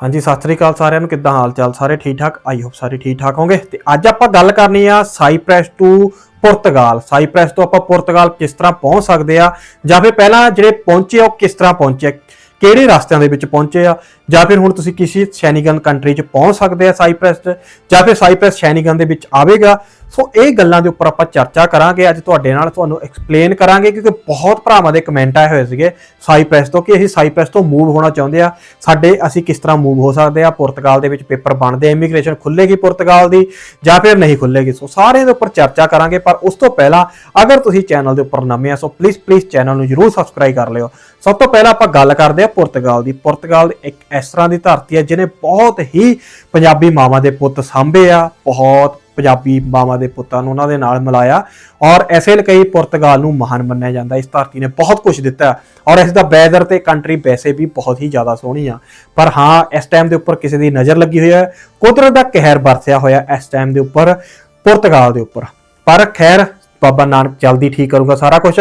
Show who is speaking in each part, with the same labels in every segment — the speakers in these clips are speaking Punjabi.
Speaker 1: ਹਾਂਜੀ, ਸਤਿ ਸ੍ਰੀ ਅਕਾਲ ਸਾਰਿਆਂ ਨੂੰ। ਕਿੱਦਾਂ ਹਾਲ ਚਾਲ? ਸਾਰੇ ਠੀਕ ਠਾਕ? ਆਈ ਹੋਪ ਸਾਰੇ ਠੀਕ ਠਾਕ ਹੋਗੇ ਤੇ ਅੱਜ ਆਪਾਂ ਗੱਲ ਕਰਨੀ ਆ ਸਾਈਪ੍ਰੈਸ ਟੂ ਪੁਰਤਗਾਲ। ਸਾਈਪ੍ਰੈਸ ਤੋਂ ਆਪਾਂ ਪੁਰਤਗਾਲ ਕਿਸ ਤਰ੍ਹਾਂ ਪਹੁੰਚ ਸਕਦੇ ਆ? ਜਾਂ ਫਿਰ ਪਹਿਲਾਂ ਜਿਹੜੇ ਪਹੁੰਚੇ ਆ, ਉਹ ਕਿਸ ਤਰ੍ਹਾਂ ਪਹੁੰਚੇ ਕਿਹੜੇ ਰਸਤਿਆਂ ਦੇ ਵਿੱਚ ਪਹੁੰਚੇ ਆ? ਜਾਂ ਫਿਰ ਹੁਣ ਤੁਸੀਂ ਕਿਸੇ ਸ਼ੈਨੀਗਨ ਕੰਟਰੀ 'ਚ ਪਹੁੰਚ ਸਕਦੇ ਆ ਸਾਈਪ੍ਰੈਸ 'ਚ, ਜਾਂ ਫਿਰ ਸਾਈਪ੍ਰੈਸ ਸ਼ੈਨੀਗਨ ਦੇ ਵਿੱਚ ਆਵੇਗਾ। ਸੋ ਇਹ ਗੱਲਾਂ ਦੇ ਉੱਪਰ ਆਪਾਂ ਚਰਚਾ ਕਰਾਂਗੇ। ਅੱਜ ਤੁਹਾਡੇ ਨਾਲ ਤੁਹਾਨੂੰ ਐਕਸਪਲੇਨ ਕਰਾਂਗੇ ਕਿਉਂਕਿ ਬਹੁਤ ਭਰਾਵਾਂ ਦੇ ਕਮੈਂਟ ਆਏ ਹੋਏ ਸੀਗੇ ਸਾਈਪ੍ਰੈਸ ਤੋਂ ਕਿ ਅਸੀਂ ਸਾਈਪ੍ਰੈਸ ਤੋਂ ਮੂਵ ਹੋਣਾ ਚਾਹੁੰਦੇ ਆ। ਸਾਡੇ ਅਸੀਂ ਕਿਸ ਤਰ੍ਹਾਂ ਮੂਵ ਹੋ ਸਕਦੇ ਆ? ਪੁਰਤਗਾਲ ਦੇ ਵਿੱਚ ਪੇਪਰ ਬਣਦੇ ਆ ਇਮੀਗ੍ਰੇਸ਼ਨ ਖੁੱਲੇਗੀ ਪੁਰਤਗਾਲ ਦੀ ਜਾਂ ਫਿਰ ਨਹੀਂ ਖੁੱਲੇਗੀ। ਸੋ ਸਾਰਿਆਂ ਦੇ ਉੱਪਰ ਚਰਚਾ ਕਰਾਂਗੇ, ਪਰ ਉਸ ਤੋਂ ਪਹਿਲਾਂ ਅਗਰ ਤੁਸੀਂ ਚੈਨਲ ਦੇ ਉੱਪਰ ਨਵੇਂ ਆ, ਸੋ ਪਲੀਜ਼ ਪਲੀਜ਼ ਚੈਨਲ ਨੂੰ ਜਰੂਰ ਸਬਸਕ੍ਰਾਈਬ ਕਰ ਲਿਓ। ਸਭ ਤੋਂ ਪਹਿਲਾਂ ਆਪਾਂ ਗੱਲ ਕਰਦੇ ਆ ਪੁਰਤਗਾਲ ਦੀ। ਪੁਰਤਗਾਲ ਇੱਕ ਇਸ ਤਰ੍ਹਾਂ ਦੀ ਧਰਤੀ ਹੈ ਜਿਹਨੇ ਬਹੁਤ ਹੀ ਪੰਜਾਬੀ ਮਾਵਾਂ ਦੇ ਪੁੱਤ ਸਾਂਭੇ ਆ, ਬਹੁਤ ਪੰਜਾਬੀ ਮਾਵਾਂ ਦੇ ਪੁੱਤਾਂ ਨੂੰ ਉਹਨਾਂ ਦੇ ਨਾਲ ਮਿਲਾਇਆ ਔਰ ਐਸੇ ਲਈ ਪੁਰਤਗਾਲ ਨੂੰ ਮਹਾਨ ਮੰਨਿਆ ਜਾਂਦਾ ਇਸ ਧਰਤੀ ਨੇ ਬਹੁਤ ਕੁਝ ਦਿੱਤਾ ਔਰ ਇਸ ਦਾ ਵੈਦਰ ਤੇ ਕੰਟਰੀ ਵੈਸੇ ਵੀ ਬਹੁਤ ਹੀ ਜ਼ਿਆਦਾ ਸੋਹਣੀ ਆ। ਪਰ ਹਾਂ, ਇਸ ਟਾਈਮ ਦੇ ਉੱਪਰ ਕਿਸੇ ਦੀ ਨਜ਼ਰ ਲੱਗੀ ਹੋਈ ਹੈ। ਕੁਦਰਤ ਦਾ ਕਹਿਰ ਵਰਸਿਆ ਹੋਇਆ ਇਸ ਟਾਈਮ ਦੇ ਉੱਪਰ, ਪੁਰਤਗਾਲ ਦੇ ਉੱਪਰ। ਪਰ ਖੈਰ ਬਾਬਾ ਨਾਨਕ ਜਲਦੀ ਠੀਕ ਕਰੂਗਾ ਸਾਰਾ ਕੁਝ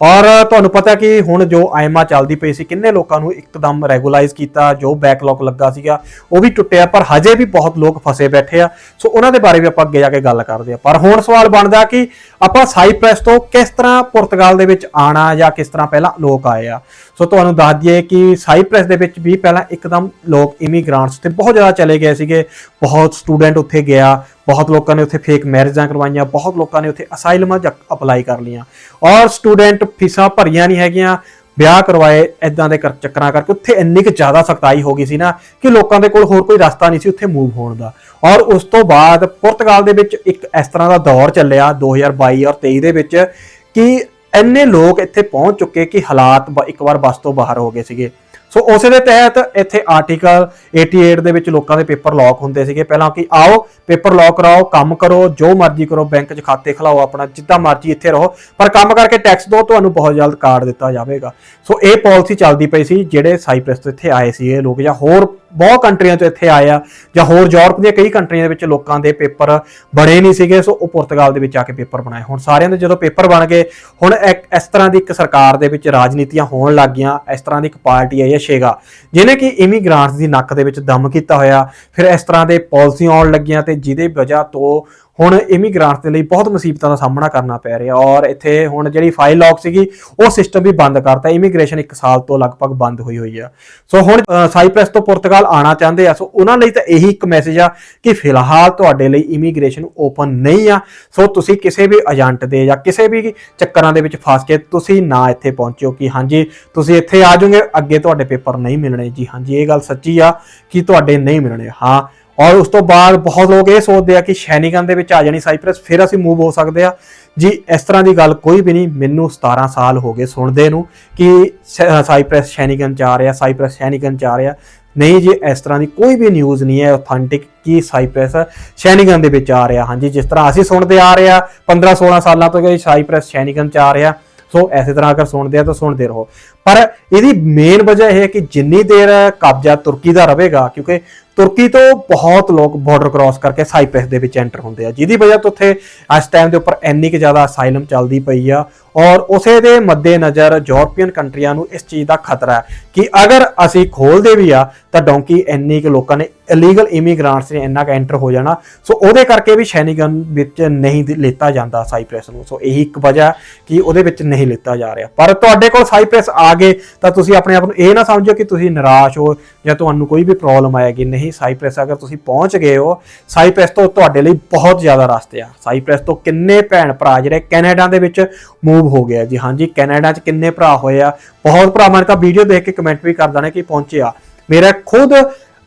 Speaker 1: ਔਰ ਤੁਹਾਨੂੰ ਪਤਾ ਕਿ ਹੁਣ ਜੋ ਆਇਮਾ ਚੱਲਦੀ ਪਈ ਸੀ, ਕਿੰਨੇ ਲੋਕਾਂ ਨੂੰ ਇੱਕਦਮ ਰੈਗੂਲਾਈਜ਼ ਕੀਤਾ, ਜੋ ਬੈਕਲੌਗ ਲੱਗਾ ਸੀਗਾ, ਉਹ ਵੀ ਟੁੱਟਿਆ, ਪਰ ਹਜੇ ਵੀ ਬਹੁਤ ਲੋਕ ਫਸੇ ਬੈਠੇ ਆ। ਸੋ ਉਹਨਾਂ ਦੇ ਬਾਰੇ ਵੀ ਆਪਾਂ ਅੱਗੇ ਜਾ ਕੇ ਗੱਲ ਕਰਦੇ ਆ ਪਰ ਹੁਣ ਸਵਾਲ ਬਣਦਾ ਕਿ ਆਪਾਂ ਸਾਈਪ੍ਰੈਸ ਤੋਂ ਕਿਸ ਤਰ੍ਹਾਂ ਪੁਰਤਗਾਲ ਦੇ ਵਿੱਚ ਆਣਾ ਜਾਂ ਕਿਸ ਤਰ੍ਹਾਂ ਪਹਿਲਾਂ ਲੋਕ ਆਏ ਆ? ਸੋ ਤੁਹਾਨੂੰ ਦੱਸ ਦਈਏ ਕਿ ਸਾਈਪ੍ਰੈਸ ਦੇ ਵਿੱਚ ਵੀ ਪਹਿਲਾਂ ਇੱਕਦਮ ਲੋਕ ਇਮੀਗ੍ਰਾਂਟਸ ਤੇ ਬਹੁਤ ਜ਼ਿਆਦਾ ਚਲੇ ਗਏ ਸੀਗੇ। ਬਹੁਤ ਸਟੂਡੈਂਟ ਉੱਥੇ ਗਿਆ। ਬਹੁਤ ਲੋਕਾਂ ਨੇ ਉੱਥੇ ਫੇਕ ਮੈਰਿਜਾਂ ਕਰਵਾਈਆਂ, ਬਹੁਤ ਲੋਕਾਂ ਨੇ ਉੱਥੇ ਅਸਾਈਲਮਾਂ ਅਪਲਾਈ ਕਰ ਲਈਆਂ। ਔਰ ਸਟੂਡੈਂਟ ਫੀਸਾਂ ਭਰੀਆਂ ਨਹੀਂ ਹੈਗੀਆਂ। ਵਿਆਹ ਕਰਵਾਏ ਐਦਾਂ ਦੇ ਕਰ- ਚੱਕਰਾਂ ਕਰਕੇ ਉੱਥੇ ਇੰਨੀ ਕੁ ਜ਼ਿਆਦਾ ਸਖਤਾਈ ਹੋ ਗਈ ਸੀ ਨਾ ਕਿ ਲੋਕਾਂ ਦੇ ਕੋਲ ਹੋਰ ਕੋਈ ਰਸਤਾ ਨਹੀਂ ਸੀ ਉੱਥੇ ਮੂਵ ਹੋਣ ਦਾ। ਔਰ ਉਸ ਤੋਂ ਬਾਅਦ ਪੁਰਤਗਾਲ ਦੇ ਵਿੱਚ ਇੱਕ ਇਸ ਤਰ੍ਹਾਂ ਦਾ ਦੌਰ ਚੱਲਿਆ 2022 ਔਰ 23 ਦੇ ਵਿੱਚ ਕਿ ਇੰਨੇ ਲੋਕ ਇੱਥੇ ਪਹੁੰਚ ਚੁੱਕੇ ਕਿ ਹਾਲਾਤ ਬ- ਇੱਕ ਵਾਰ ਬਸ ਤੋਂ ਬਾਹਰ ਹੋ ਗਏ ਸੀਗੇ। ਸੋ ਉਸੇ ਦੇ ਤਹਿਤ ਇੱਥੇ ਆਰਟੀਕਲ 88 ਦੇ ਵਿੱਚ ਲੋਕਾਂ ਦੇ ਪੇਪਰ ਲੌਕ ਹੁੰਦੇ ਸੀਗੇ। ਪਹਿਲਾਂ ਕਿ ਆਓ, ਪੇਪਰ ਲੌਕ ਕਰਾਓ, ਕੰਮ ਕਰੋ, ਜੋ ਮਰਜ਼ੀ ਕਰੋ, ਬੈਂਕ 'ਚ ਖਾਤੇ ਖਲਾਓ ਆਪਣਾ, ਜਿੱਦਾਂ ਮਰਜ਼ੀ ਇੱਥੇ ਰਹੋ। ਪਰ ਕੰਮ ਕਰਕੇ ਟੈਕਸ ਦਿਓ ਤੁਹਾਨੂੰ ਬਹੁਤ ਜਲਦ ਕਾਰਡ ਦਿੱਤਾ ਜਾਵੇਗਾ। ਸੋ ਇਹ ਪਾਲਿਸੀ ਚੱਲਦੀ ਪਈ ਸੀ, ਜਿਹੜੇ ਸਾਈਪ੍ਰੈਸ ਤੋਂ ਇੱਥੇ ਆਏ ਸੀ ਇਹ ਲੋਕ ਜਾਂ ਹੋਰ ਬਹੁਤ ਕੰਟਰੀਆਂ ਤੋਂ ਇੱਥੇ ਆਏ ਆ ਜਾਂ ਹੋਰ ਯੂਰਪ ਦੀਆਂ ਕਈ ਕੰਟਰੀਆਂ ਦੇ ਵਿੱਚ ਲੋਕਾਂ ਦੇ ਪੇਪਰ ਬਣੇ ਨਹੀਂ ਸੀਗੇ, ਸੋ ਉਹ ਪੁਰਤਗਾਲ ਦੇ ਵਿੱਚ ਆ ਕੇ ਪੇਪਰ ਬਣਾਏ। ਹੁਣ ਸਾਰਿਆਂ ਦੇ ਜਦੋਂ ਪੇਪਰ ਬਣ ਗਏ, ਹੁਣ ਇੱਕ ਇਸ ਤਰ੍ਹਾਂ ਦੀ ਇੱਕ ਸਰਕਾਰ ਦੇ ਵਿੱਚ ਰਾਜਨੀਤੀਆਂ ਹੋਣ ਲੱਗ ਗਈਆਂ, ਇਸ ਤਰ੍ਹਾਂ ਦੀ ਇੱਕ ਪਾਰਟੀ ਆਈ ਹੈ ਸ਼ੇਗਾ ਜਿਹਨੇ ਕਿ ਇਮੀਗ੍ਰਾਂਟਸ ਦੀ ਨੱਕ ਦੇ ਵਿੱਚ ਦਮ ਕੀਤਾ ਹੋਇਆ, ਫਿਰ ਇਸ ਤਰ੍ਹਾਂ ਦੇ ਪਾਲਿਸੀ ਆਉਣ ਲੱਗੀਆਂ ਤੇ ਜਿਹਦੇ ਵਜ੍ਹਾ ਤੋਂ ਹੁਣ ਇਮੀਗ੍ਰਾਂਟਸ ਦੇ ਲਈ ਬਹੁਤ ਮੁਸੀਬਤਾਂ ਦਾ ਸਾਹਮਣਾ ਕਰਨਾ ਪੈ ਰਿਹਾ ਔਰ ਇੱਥੇ ਹੁਣ ਜਿਹੜੀ ਫਾਈਲ ਲੌਕ ਸੀਗੀ ਉਹ ਸਿਸਟਮ ਵੀ ਬੰਦ ਕਰਤਾ। ਇਮੀਗ੍ਰੇਸ਼ਨ 1 ਸਾਲ ਤੋਂ ਲਗਭਗ ਬੰਦ ਹੋਈ ਹੋਈ ਆ। ਸੋ ਹੁਣ ਅ, ਤੋਂ ਪੁਰਤਗਾਲ ਆਣਾ ਚਾਹੁੰਦੇ ਆ। ਸੋ ਉਹਨਾਂ ਲਈ ਤਾਂ ਇਹੀ ਇੱਕ ਮੈਸੇਜ ਆ ਕਿ ਫਿਲਹਾਲ ਤੁਹਾਡੇ ਲਈ ਇਮੀਗ੍ਰੇਸ਼ਨ ਓਪਨ ਨਹੀਂ ਆ। ਸੋ ਤੁਸੀਂ ਕਿਸੇ ਵੀ ਏਜੰਟ ਦੇ ਜਾਂ ਕਿਸੇ ਵੀ ਚੱਕਰਾਂ ਦੇ ਵਿੱਚ ਫਸ ਕੇ ਤੁਸੀਂ ਨਾ ਇੱਥੇ ਪਹੁੰਚਿਓ ਕਿ ਹਾਂਜੀ ਤੁਸੀਂ ਇੱਥੇ ਆ ਜਾਓਗੇ ਅੱਗੇ ਤੁਹਾਡੇ ਪੇਪਰ ਨਹੀਂ ਮਿਲਣੇ। ਜੀ ਹਾਂਜੀ ਇਹ ਗੱਲ ਸੱਚੀ ਆ ਕਿ ਤੁਹਾਡੇ ਨਹੀਂ ਮਿਲਣੇ। ਹਾਂ ਔਰ ਉਸ ਤੋਂ ਬਾਅਦ ਬਹੁਤ ਲੋਕ ਇਹ ਸੋਚਦੇ ਆ ਕਿ ਸ਼ੈਨੀਗਨ ਦੇ ਵਿੱਚ ਆ ਜਾਣੀ ਸਾਈਪ੍ਰੈਸ, ਫਿਰ ਅਸੀਂ ਮੂਵ ਹੋ ਸਕਦੇ ਆ। ਜੀ, ਇਸ ਤਰ੍ਹਾਂ ਦੀ ਗੱਲ ਕੋਈ ਵੀ ਨਹੀਂ, ਮੈਨੂੰ 17 ਸਾਲ ਹੋ ਗਏ ਸੁਣਦੇ ਨੂੰ ਕਿ ਸ- ਸਾਈਪ੍ਰੈਸ ਸ਼ੈਨੀਗਨ ਚ ਆ ਰਿਹਾ, ਸਾਈਪ੍ਰੈਸ ਸ਼ੈਨੀਗਨ ਚ ਆ ਰਿਹਾ। ਨਹੀਂ ਜੀ, ਇਸ ਤਰ੍ਹਾਂ ਦੀ ਕੋਈ ਵੀ ਨਿਊਜ਼ ਨਹੀਂ ਹੈ ਆਥੈਂਟਿਕ ਕਿ ਸਾਈਪ੍ਰੈਸ ਸ਼ੈਨੀਗਨ ਦੇ ਵਿੱਚ ਆ ਰਿਹਾ। ਹਾਂਜੀ, ਜਿਸ ਤਰ੍ਹਾਂ ਅਸੀਂ ਸੁਣਦੇ ਆ ਰਹੇ ਆ 15 16 ਸਾਲਾਂ ਤੋਂ ਕਿ ਸਾਈਪ੍ਰੈਸ ਸ਼ੈਨੀਗਨ ਚ ਆ ਰਿਹਾ। ਸੋ ਐਸੇ ਤਰ੍ਹਾਂ ਅਗਰ ਸੁਣਦੇ ਆ ਤਾਂ ਸੁਣਦੇ ਰਹੋ। ਪਰ ਇਹਦੀ ਮੇਨ ਵਜ੍ਹਾ ਇਹ ਹੈ ਕਿ ਜਿੰਨੀ ਦੇਰ ਕਬਜ਼ਾ ਤੁਰਕੀ ਦਾ ਰਹੇਗਾ, ਕਿਉਂਕਿ ਤੁਰਕੀ ਤੋਂ ਬਹੁਤ ਲੋਕ ਬਾਰਡਰ ਕ੍ਰਾਸ ਕਰਕੇ ਸਾਈਪ੍ਰੈਸ ਦੇ ਵਿੱਚ ਐਂਟਰ ਹੁੰਦੇ ਆ। ਜਿਹਦੀ ਵਜ੍ਹਾ ਤੋਂ ਉੱਥੇ ਇਸ ਟਾਈਮ ਦੇ ਉੱਪਰ ਇੰਨੀ ਕਿ ਜ਼ਿਆਦਾ ਅਸਾਈਲਮ ਚੱਲਦੀ ਪਈ ਆ। ਔਰ ਉਸੇ ਦੇ ਮੱਦੇਨਜ਼ਰ ਯੂਰਪੀਅਨ ਕੰਟਰੀਆਂ ਨੂੰ ਇਸ ਚੀਜ਼ ਦਾ ਖਤਰਾ ਹੈ ਕਿ ਅਗਰ ਅਸੀਂ ਖੋਲਦੇ ਵੀ ਆ, ਤਾਂ ਡੋਂਕੀ ਇੰਨੀ ਕਿ ਲੋਕਾਂ ਨੇ ਇਲੀਗਲ ਇਮੀਗ੍ਰਾਂਟਸ ਨੇ ਇੰਨਾ ਕ ਐਂਟਰ ਹੋ ਜਾਣਾ। ਸੋ ਉਹਦੇ ਕਰਕੇ ਵੀ ਸ਼ੈਨੀਗਨ ਵਿੱਚ ਨਹੀਂ ਦ- ਲਿੱਤਾ ਜਾਂਦਾ ਸਾਈਪ੍ਰੈਸ ਨੂੰ। ਸੋ ਇਹੀ ਇੱਕ ਵਜ੍ਹਾ ਕਿ ਉਹਦੇ ਵਿੱਚ ਨਹੀਂ ਲਿੱਤਾ ਜਾ ਰਿਹਾ। ਪਰ ਤੁਹਾਡੇ ਕੋਲ ਸਾਈਪ੍ਰੈਸ ਆ ਗਏ, ਤਾਂ ਤੁਸੀਂ ਆਪਣੇ ਆਪ ਨੂੰ ਇਹ ਨਾ ਸਮਝੋ ਕਿ ਤੁਸੀਂ ਨਿਰਾਸ਼ ਹੋ ਜਾਂ ਤੁਹਾਨੂੰ ਕੋਈ ਵੀ ਪ੍ਰੋਬਲਮ ਆਏਗੀ। ਨਹੀਂ ਸਾਈਪ੍ਰੈਸ ਅਗਰ ਤੁਸੀਂ ਪਹੁੰਚ ਗਏ ਹੋ ਸਾਈਪ੍ਰੈਸ ਤੋਂ ਤੁਹਾਡੇ ਲਈ ਬਹੁਤ ਜ਼ਿਆਦਾ ਰਸਤੇ ਆ। ਸਾਈਪ੍ਰੈਸ ਤੋਂ ਕਿੰਨੇ ਭੈਣ ਭਰਾ ਜਿਹੜੇ ਕੈਨੇਡਾ ਦੇ ਵਿੱਚ ਮੂਵ ਹੋ ਗਿਆ ਜੀ ਹਾਂਜੀ, ਕੈਨੇਡਾ 'ਚ ਕਿੰਨੇ ਭਰਾ ਹੋਏ ਆ? ਬਹੁਤ ਭਰਾਵਾਂ ਨੇ ਤਾਂ ਵੀਡੀਓ ਦੇਖ ਕੇ ਕਮੈਂਟ ਵੀ ਕਰ ਦੇਣੇ ਕਿ ਪਹੁੰਚਿਆ ਮੇਰਾ ਖੁਦ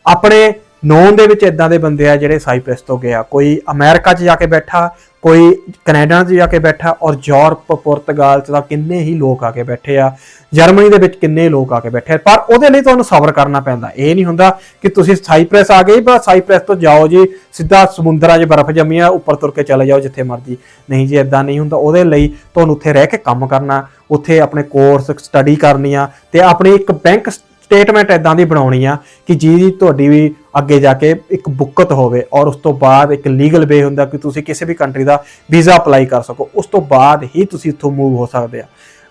Speaker 1: ਆਪਣੇ ਨੌਨ ਦੇ ਵਿੱਚ ਇਦਾਂ ਦੇ ਬੰਦੇ ਆ ਜਿਹੜੇ ਸਾਈਪ੍ਰਸ ਤੋਂ ਗਿਆ ਕੋਈ ਅਮਰੀਕਾ 'ਚ ਜਾ ਕੇ ਬੈਠਾ ਕੋਈ ਕੈਨੇਡਾ 'ਚ ਜਾ ਕੇ ਬੈਠਾ ਔਰ ਯੂਰਪ, ਪੁਰਤਗਾਲ 'ਚ ਤਾਂ ਕਿੰਨੇ ਹੀ ਲੋਕ ਆ ਕੇ ਬੈਠੇ ਆ, ਜਰਮਨੀ ਦੇ ਵਿੱਚ ਕਿੰਨੇ ਲੋਕ ਆ ਕੇ ਬੈਠੇ ਆ, ਪਰ ਉਹਦੇ ਲਈ ਤੁਹਾਨੂੰ ਸਬਰ ਕਰਨਾ ਪੈਂਦਾ। ਇਹ ਨਹੀਂ ਹੁੰਦਾ ਕਿ ਤੁਸੀਂ ਸਾਈਪ੍ਰੈਸ ਆ ਗਏ, ਬਸ ਸਾਈਪ੍ਰੈਸ ਤੋਂ ਜਾਓ ਜੀ, ਸਿੱਧਾ ਸਮੁੰਦਰਾਂ 'ਚ ਬਰਫ਼ ਜੰਮੀ ਆ ਉੱਪਰ ਤੁਰ ਕੇ ਚਲੇ ਜਾਓ ਜਿੱਥੇ ਮਰਜ਼ੀ। ਨਹੀਂ ਜੀ ਇਦਾਂ ਨਹੀਂ ਹੁੰਦਾ। ਉਹਦੇ ਲਈ ਤੁਹਾਨੂੰ ਉੱਥੇ ਰਹਿ ਕੇ ਕੰਮ ਕਰਨਾ, ਉੱਥੇ ਆਪਣੇ ਕੋਰਸ ਸਟੱਡੀ ਕਰਨੀ ਆ ਤੇ ਆਪਣੀ ਇੱਕ ਬੈਂਕ ਸਟੇਟਮੈਂਟ ਇਦਾਂ ਦੀ ਬਣਾਉਣੀ ਆ ਕਿ ਜਿਹਦੀ ਤੁਹਾਡੀ ਵੀ ਅੱਗੇ ਜਾ ਕੇ ਇੱਕ ਬੁੱਕਤ ਹੋਵੇ ਔਰ ਉਸ ਤੋਂ ਬਾਅਦ ਇੱਕ ਲੀਗਲ ਵੇ ਹੁੰਦਾ ਕਿ ਤੁਸੀਂ ਕਿਸੇ ਵੀ ਕੰਟਰੀ ਦਾ ਵੀਜ਼ਾ ਅਪਲਾਈ ਕਰ ਸਕੋ, ਉਸ ਤੋਂ ਬਾਅਦ ਹੀ ਤੁਸੀਂ ਇੱਥੋਂ ਮੂਵ ਹੋ ਸਕਦੇ ਆ।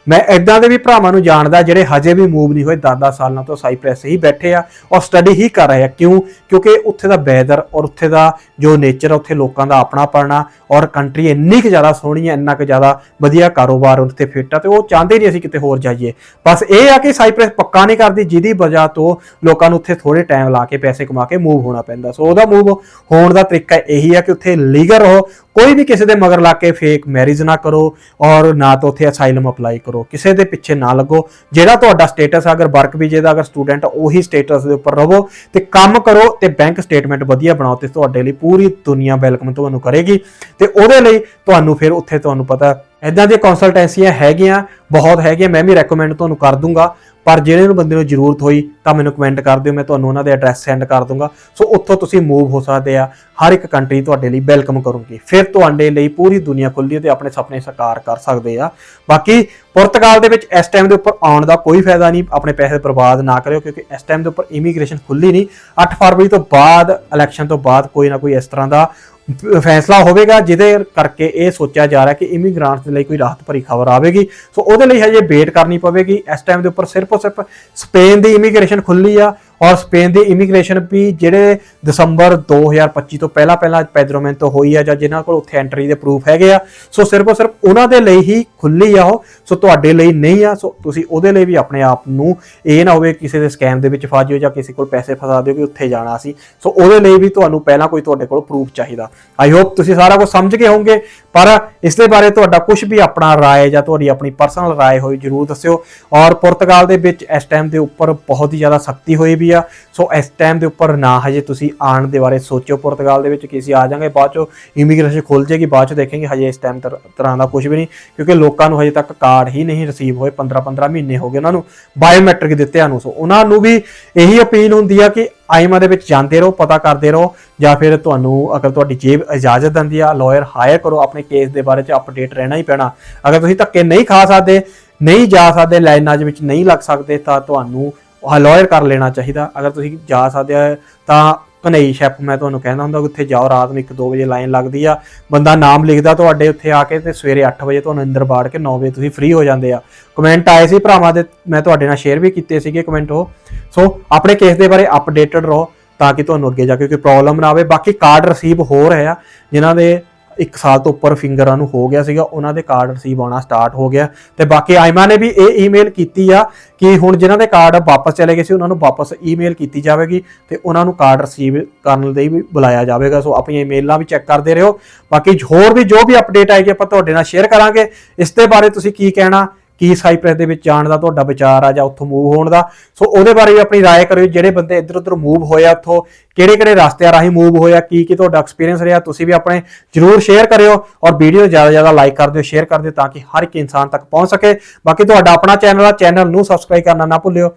Speaker 1: ਮੈਂ ਇਦਾਂ ਦੇ ਵੀ ਭਰਾਵਾਂ ਨੂੰ ਜਾਣਦਾ ਜਿਹੜੇ ਹਜੇ ਵੀ ਮੂਵ ਨਹੀਂ ਹੋਏ 10-10 ਸਾਲਾਂ ਤੋਂ ਸਾਈਪ੍ਰੈਸ ਹੀ ਬੈਠੇ ਆ ਔਰ ਸਟੱਡੀ ਹੀ ਕਰ ਰਹੇ ਆ। ਕਿਉਂ? ਕਿਉਂਕਿ ਉੱਥੇ ਦਾ ਵੈਦਰ ਔਰ ਉੱਥੇ ਦਾ ਜੋ ਨੇਚਰ ਉੱਥੇ ਲੋਕਾਂ ਦਾ ਆਪਣਾ ਪੜਨਾ ਔਰ ਕੰਟਰੀ ਇੰਨੀ ਕੁ ਜ਼ਿਆਦਾ ਸੋਹਣੀ ਹੈ ਇੰਨਾ ਕੁ ਜ਼ਿਆਦਾ ਵਧੀਆ ਕਾਰੋਬਾਰ ਉੱਥੇ ਫਿੱਟ ਆ ਤੇ ਉਹ ਚਾਹੁੰਦੇ ਨਹੀਂ ਅਸੀਂ ਕਿਤੇ ਹੋਰ ਜਾਈਏ। ਬਸ ਇਹ ਆ ਕਿ ਸਾਈਪ੍ਰੈਸ ਪੱਕਾ ਨਹੀਂ ਕਰਦੀ, ਜਿਹਦੀ ਵਜ੍ਹਾ ਤੋਂ ਲੋਕਾਂ ਨੂੰ ਉੱਥੇ ਥੋੜੇ ਟਾਈਮ ਲਾ ਕੇ ਪੈਸੇ ਕਮਾ ਕੇ ਮੂਵ ਹੋਣਾ ਪੈਂਦਾ। ਸੋ ਉਹਦਾ ਮੂਵ ਹੋਣ ਦਾ ਤਰੀਕਾ ਇਹੀ ਆ ਕਿ ਉੱਥੇ ਲੀਗਲ ਰਹੋ ਕੋਈ ਵੀ ਕਿਸੇ ਦੇ ਮਗਰ ਲਾ ਕੇ ਫੇਕ ਮੈਰਿਜ ਨਾ ਕਰੋ ਔਰ ਨਾ ਤਾਂ ਉੱਥੇ ਅਸਾਈਲਮ ਅਪਲਾਈ ਕਰੋ। ਕਿਸੇ ਦੇ ਪਿੱਛੇ ਨਾ ਲੱਗੋ। ਜਿਹੜਾ ਤੁਹਾਡਾ ਸਟੇਟਸ ਅਗਰ ਵਰਕ ਵੀਜ਼ੇ ਦਾ ਅਗਰ ਸਟੂਡੈਂਟ ਉਹੀ ਸਟੇਟਸ ਦੇ ਉੱਪਰ ਰਹੋ ਤੇ ਕੰਮ ਕਰੋ ਤੇ ਬੈਂਕ ਸਟੇਟਮੈਂਟ ਵਧੀਆ ਬਣਾਓ ਤੇ ਤੁਹਾਡੇ ਲਈ ਪੂਰੀ ਦੁਨੀਆ ਵੈਲਕਮ ਤੁਹਾਨੂੰ ਕਰੇਗੀ ਤੇ ਉਹਦੇ ਲਈ ਤੁਹਾਨੂੰ ਫਿਰ ਉੱਥੇ ਤੁਹਾਨੂੰ ਪਤਾ ਇਦਾਂ ਦੀਆਂ ਕੰਸਲਟੈਂਸੀਆਂ ਹੈਗੀਆਂ, ਬਹੁਤ ਹੈਗੀਆਂ, ਮੈਂ ਵੀ ਰეკਮੈਂਡ ਤੁਹਾਨੂੰ ਕਰ ਦੂੰਗਾ। ਪਰ ਜਿਹੜੇ ਨੂੰ ਬੰਦੇ ਨੂੰ ਜ਼ਰੂਰਤ ਹੋਈ ਤਾਂ ਮੈਨੂੰ ਕਮੈਂਟ ਕਰ ਦਿਓ, ਮੈਂ ਤੁਹਾਨੂੰ ਉਹਨਾਂ ਦੇ ਐਡਰੈਸ ਸੈਂਡ ਕਰ ਦੂੰਗਾ। ਸੋ ਉੱਥੋਂ ਤੁਸੀਂ ਮੂਵ ਹੋ ਸਕਦੇ ਆ, ਹਰ ਇੱਕ ਕੰਟਰੀ ਤੁਹਾਡੇ ਲਈ ਵੈਲਕਮ ਕਰੂੰਗੀ। ਫਿਰ ਤੁਹਾਡੇ ਲਈ ਪੂਰੀ ਦੁਨੀਆ ਖੁੱਲ੍ਹੀ ਹੈ ਤੇ ਆਪਣੇ ਸੁਪਨੇ ਸਾਕਾਰ ਕਰ ਸਕਦੇ ਆ। ਬਾਕੀ ਪੁਰਤਗਾਲ ਦੇ ਵਿੱਚ ਇਸ ਟਾਈਮ ਦੇ ਉੱਪਰ ਆਉਣ ਦਾ ਕੋਈ ਫਾਇਦਾ ਨਹੀਂ, ਆਪਣੇ ਪੈਸੇ ਬਰਬਾਦ ਨਾ ਕਰਿਓ, ਕਿਉਂਕਿ ਇਸ ਟਾਈਮ ਦੇ ਉੱਪਰ ਇਮੀਗ੍ਰੇਸ਼ਨ ਖੁੱਲੀ ਨਹੀਂ। 8 ਫਰਵਰੀ ਤੋਂ ਬਾਅਦ ਇਲੈਕਸ਼ਨ ਤੋਂ ਬਾਅਦ ਕੋਈ ਨਾ ਕੋਈ ਇਸ ਤਰ੍ਹਾਂ ਦਾ ਫੈਸਲਾ ਹੋਵੇਗਾ ਜਿਹਦੇ ਕਰਕੇ ਇਹ ਸੋਚਿਆ ਜਾ ਰਿਹਾ ਕਿ ਇਮੀਗ੍ਰਾਂਟਸ ਦੇ ਲਈ ਕੋਈ ਰਾਹਤ ਭਰੀ ਖਬਰ ਆਵੇਗੀ। ਸੋ ਉਹਦੇ ਲਈ ਹਜੇ ਵੇਟ ਕਰਨੀ ਪਵੇਗੀ। ਇਸ ਟਾਈਮ ਦੇ ਉੱਪਰ ਸਿਰਫ ਔਰ ਸਿਰਫ ਸਪੇਨ ਦੀ ਇਮੀਗ੍ਰੇਸ਼ਨ ਖੁੱਲੀ ਆ। ਔਰ ਸਪੇਨ ਦੀ ਇਮੀਗ੍ਰੇਸ਼ਨ ਵੀ ਜਿਹੜੇ ਦਸੰਬਰ 2025 ਤੋਂ ਪਹਿਲਾਂ ਪਹਿਲਾਂ ਪੈਦਰੋਮੈਨ ਤੋਂ ਹੋਈ ਆ ਜਾਂ ਜਿਨ੍ਹਾਂ ਕੋਲ ਉੱਥੇ ਐਂਟਰੀ ਦੇ ਪ੍ਰੂਫ ਹੈਗੇ ਆ, ਸੋ ਸਿਰਫ ਔਰ ਸਿਰਫ ਉਹਨਾਂ ਦੇ ਲਈ ਹੀ ਖੁੱਲੀ ਆ ਉਹ, ਸੋ ਤੁਹਾਡੇ ਲਈ ਨਹੀਂ ਆ, ਸੋ ਤੁਸੀਂ ਉਹਦੇ ਲਈ ਵੀ ਆਪਣੇ ਆਪ ਨੂੰ ਇਹ ਨਾ ਹੋਵੇ ਕਿਸੇ ਦੇ ਸਕੈਮ ਦੇ ਵਿੱਚ ਫਸ ਜਾਓ ਜਾਂ ਕਿਸੇ ਕੋਲ ਪੈਸੇ ਫਸਾ ਦਿਓ ਕਿ ਉੱਥੇ ਜਾਣਾ ਸੀ, ਸੋ ਉਹਦੇ ਲਈ ਵੀ ਤੁਹਾਨੂੰ ਪਹਿਲਾਂ ਕੋਈ ਤੁਹਾਡੇ ਕੋਲ ਪ੍ਰੂਫ ਚਾਹੀਦਾ। ਆਈ ਹੋਪ ਤੁਸੀਂ ਸਾਰਾ ਕੁਝ ਸਮਝ ਗਏ ਹੋਵੋਗੇ, ਪਰ ਇਸ ਦੇ ਬਾਰੇ ਤੁਹਾਡਾ ਕੁਝ ਵੀ ਆਪਣਾ ਰਾਏ ਜਾਂ ਤੁਹਾਡੀ ਆਪਣੀ ਪਰਸਨਲ ਰਾਏ ਹੋਈ ਜਰੂਰ ਦੱਸਿਓ। ਔਰ ਪੁਰਤਗਾਲ ਦੇ ਵਿੱਚ ਇਸ ਟਾਈਮ ਦੇ ਉੱਪਰ ਬਹੁਤ ਹੀ ਜ਼ਿਆਦਾ ਸਖਤੀ ਹੋਈ ਵੀ ਆ। ਸੋ ਇਸ ਟਾਈਮ ਦੇ ਉੱਪਰ ਨਾ ਹਜੇ ਤੁਸੀਂ ਆਉਣ ਦੇ ਬਾਰੇ ਸੋਚਿਓ। ਪੁਰਤਗਾਲ ਦੇ ਵਿੱਚ ਕਿ ਅਸੀਂ ਆ ਜਾਾਂਗੇ ਬਾਅਦ ਚੋਂ ਇਮੀਗ੍ਰੇਸ਼ਨ ਖੁੱਲ ਜੇਗੀ ਬਾਅਦ ਚੋਂ ਦੇਖਾਂਗੇ, ਹਜੇ ਇਸ ਟਾਈਮ ਤਰ੍ਹਾਂ ਦਾ ਕੁਝ ਵੀ ਨਹੀਂ। ਕਿਉਂਕਿ ਲੋਕਾਂ ਨੂੰ ਹਜੇ ਤੱਕ ਕਾਰਡ ਹੀ ਨਹੀਂ ਰਿਸੀਵ ਹੋਏ 15 15 ਮਹੀਨੇ ਹੋ ਗਏ ਉਹਨਾਂ ਨੂੰ ਬਾਇਓਮੈਟ੍ਰਿਕ ਦਿੱਤਿਆਂ ਨੂੰ ਸੋ ਉਹਨਾਂ ਨੂੰ ਵੀ ਇਹੀ ਅਪੀਲ ਹੁੰਦੀ ਆ ਕਿ ਆਈਮਾ ਦੇ ਵਿੱਚ ਜਾਂਦੇ ਰਹੋ, ਪਤਾ ਕਰਦੇ ਰਹੋ, ਜਾਂ ਫਿਰ ਤੁਹਾਨੂੰ ਅਗਰ ਤੁਹਾਡੀ ਜੇਬ ਇਜਾਜ਼ਤ ਦਿੰਦੀ ਆ ਲਾਇਰ ਹਾਇਰ ਕਰੋ, ਆਪਣੇ ਕੇਸ ਦੇ ਬਾਰੇ ਚ ਅਪਡੇਟ ਰਹਿਣਾ ਹੀ ਪੈਣਾ। ਅਗਰ ਤੁਸੀਂ ਧੱਕੇ ਨਹੀਂ ਖਾ ਸਕਦੇ, ਨਹੀਂ ਜਾ ਸਕਦੇ, ਲਾਈਨਾਂ ਦੇ ਵਿੱਚ ਨਹੀਂ ਲੱਗ ਸਕਦੇ, ਤਾਂ ਤੁਹਾਨੂੰ ਅਲੋਇਰ ਕਰ ਲੈਣਾ ਚਾਹੀਦਾ, ਅਗਰ ਤੁਸੀਂ ਜਾ ਸਕਦੇ ਹੋ ਤਾਂ ਕਨਈ ਸ਼ੈਪ ਮੈਂ ਤੁਹਾਨੂੰ ਕਹਿੰਦਾ ਹੁੰਦਾ, ਉੱਥੇ ਜਾਓ ਰਾਤ ਨੂੰ 1-2 ਵਜੇ ਲਾਈਨ ਲੱਗਦੀ ਆ, ਬੰਦਾ ਨਾਮ ਲਿਖਦਾ ਤੁਹਾਡੇ ਉੱਥੇ ਆ ਕੇ ਤੇ ਸਵੇਰੇ 8 ਵਜੇ ਤੁਹਾਨੂੰ ਅੰਦਰ ਬਾੜ ਕੇ 9 ਵਜੇ ਤੁਸੀਂ ਫ੍ਰੀ ਹੋ ਜਾਂਦੇ ਆ। ਕਮੈਂਟ ਆਏ ਸੀ ਭਰਾਵਾਂ ਦੇ, ਮੈਂ ਤੁਹਾਡੇ ਨਾਲ ਸ਼ੇਅਰ ਵੀ ਕੀਤੇ ਸੀਗੇ ਕਮੈਂਟ ਉਹ। ਸੋ ਆਪਣੇ ਕੇਸ ਦੇ ਬਾਰੇ ਅਪਡੇਟਡ ਰਹੋ ਤਾਂ ਕਿ ਤੁਹਾਨੂੰ ਅੱਗੇ ਜਾ ਕੇ ਕੋਈ ਪ੍ਰੋਬਲਮ ਨਾ ਆਵੇ। ਬਾਕੀ ਕਾਰਡ ਰਿਸੀਵ ਹੋ ਰਹੇ ਆ, ਜਿਨ੍ਹਾਂ ਦੇ ਇੱਕ ਸਾਲ ਤੋਂ ਉੱਪਰ ਫਿੰਗਰਾਂ ਨੂੰ ਹੋ ਗਿਆ ਸੀਗਾ, ਉਹਨਾਂ ਦੇ ਕਾਰਡ ਰਿਸੀਵ ਆਉਣਾ ਸਟਾਰਟ ਹੋ ਗਿਆ। ਤੇ ਬਾਕੀ ਆਇਮਾ ਨੇ ਵੀ ਇਹ ਈਮੇਲ ਕੀਤੀ ਆ ਕਿ ਹੁਣ ਜਿਨ੍ਹਾਂ ਦੇ ਕਾਰਡ ਵਾਪਸ ਚਲੇ ਗਏ ਸੀ, ਉਹਨਾਂ ਨੂੰ ਵਾਪਸ ਈਮੇਲ ਕੀਤੀ ਜਾਵੇਗੀ ਤੇ ਉਹਨਾਂ ਨੂੰ ਕਾਰਡ ਰਿਸੀਵ ਕਰਨ ਲਈ ਵੀ ਬੁਲਾਇਆ ਜਾਵੇਗਾ। ਸੋ ਆਪਣੀਆਂ ਈਮੇਲਾਂ ਵੀ ਚੈੱਕ ਕਰਦੇ ਰਹੋ। ਬਾਕੀ ਹੋਰ ਵੀ ਜੋ ਵੀ ਅਪਡੇਟ ਆਏਗੀ, ਆਪਾਂ ਤੁਹਾਡੇ ਨਾਲ ਸ਼ੇਅਰ ਕਰਾਂਗੇ। ਇਸ ਦੇ ਬਾਰੇ ਤੁਸੀਂ ਕੀ ਕਹਿਣਾ? ਕੀ ਸਾਈਪ੍ਰੈਸ ਦੇ ਵਿੱਚ ਜਾਣ ਦਾ ਤੁਹਾਡਾ ਵਿਚਾਰ ਆ ਜਾਂ ਉੱਥੋਂ ਮੂਵ ਹੋਣ ਦਾ ਸੋ ਉਹਦੇ ਬਾਰੇ ਵੀ ਆਪਣੀ رائے ਕਰਿਓ ਜਿਹੜੇ ਬੰਦੇ ਇੱਧਰ ਉੱਧਰ ਮੂਵ ਹੋਇਆ ਉੱਥੋਂ ਕਿਹੜੇ ਕਿਹੜੇ ਰਸਤਿਆਂ ਰਾਹੀਂ ਮੂਵ ਹੋਇਆ ਕੀ ਕੀ ਤੁਹਾਡਾ ਐਕਸਪੀਰੀਅੰਸ ਰਿਹਾ ਤੁਸੀਂ ਵੀ ਆਪਣੇ ਜਰੂਰ ਸ਼ੇਅਰ ਕਰਿਓ ਔਰ ਵੀਡੀਓ ਜ਼ਿਆਦਾ ਜ਼ਿਆਦਾ ਲਾਈਕ ਕਰ ਦਿਓ ਸ਼ੇਅਰ ਕਰ ਦਿਓ ਤਾਂ ਕਿ ਹਰ ਇੱਕ ਇਨਸਾਨ ਤੱਕ ਪਹੁੰਚ ਸਕੇ ਬਾਕੀ ਤੁਹਾਡਾ ਆਪਣਾ ਚੈਨਲ ਆ ਚੈਨਲ ਨੂੰ ਸਬਸਕ੍ਰਾਈਬ ਕਰਨਾ ਨਾ ਭੁੱਲਿਓ